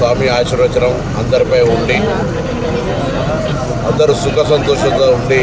స్వామి ఆశీర్వచనం అందరిపై ఉండి అందరూ సుఖ సంతోషంతో ఉండి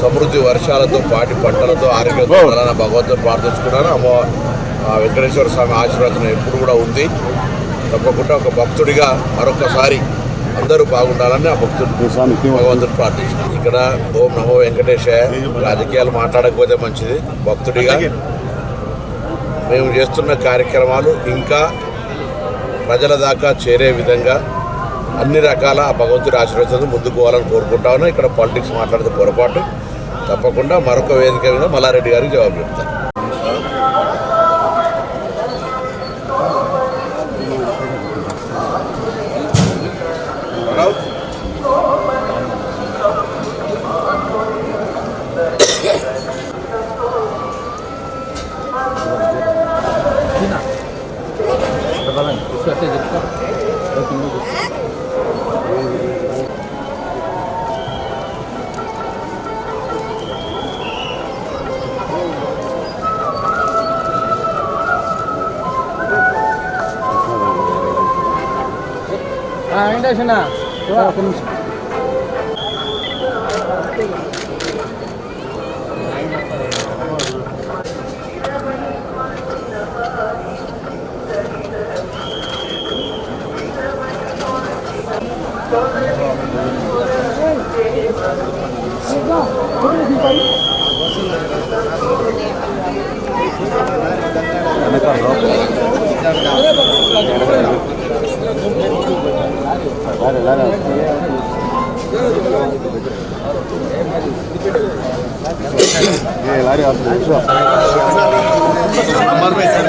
సమృద్ధి వర్షాలతో పాటి పంటలతో ఆరోగ్యంతో ఉండాలని భగవంతుని ప్రార్థించుకున్నాను అమ్మ ఆ వెంకటేశ్వర స్వామి ఆశీర్వచనం ఎప్పుడు కూడా ఉంది. తప్పకుండా ఒక భక్తుడిగా మరొకసారి అందరూ బాగుండాలని ఆ భక్తుడు భగవంతుడు ప్రార్థించాను ఇక్కడ ఓం నమో వెంకటేశ రాజకీయాలు మాట్లాడకపోతే మంచిది. భక్తుడిగా మేము చేస్తున్న కార్యక్రమాలు ఇంకా ప్రజల దాకా చేరే విధంగా అన్ని రకాల భగవంతుడి ఆశీర్వచనం ముందుకు పోవాలని కోరుకుంటా ఉన్నాం. ఇక్కడ పాలిటిక్స్ మాట్లాడితే పొరపాటు. తప్పకుండా మరొక వేదిక మీద మల్లారెడ్డి గారికి జవాబు చెప్తాను వెంకటేశన్న ఒక నిమిషం ಲಾರಿ ಹತ್ತು ನಿಮಿಷ ನಂಬರ್ ಬೈ ಸರ್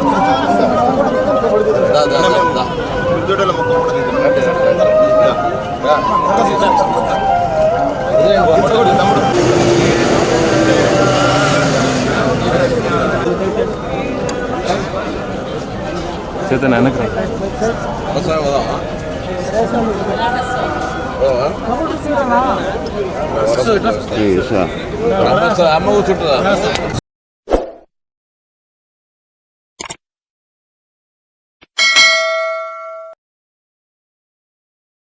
చేతన వెనక అవసరం పోదామా? పోదామా? అమ్మ కూర్చుంటుందా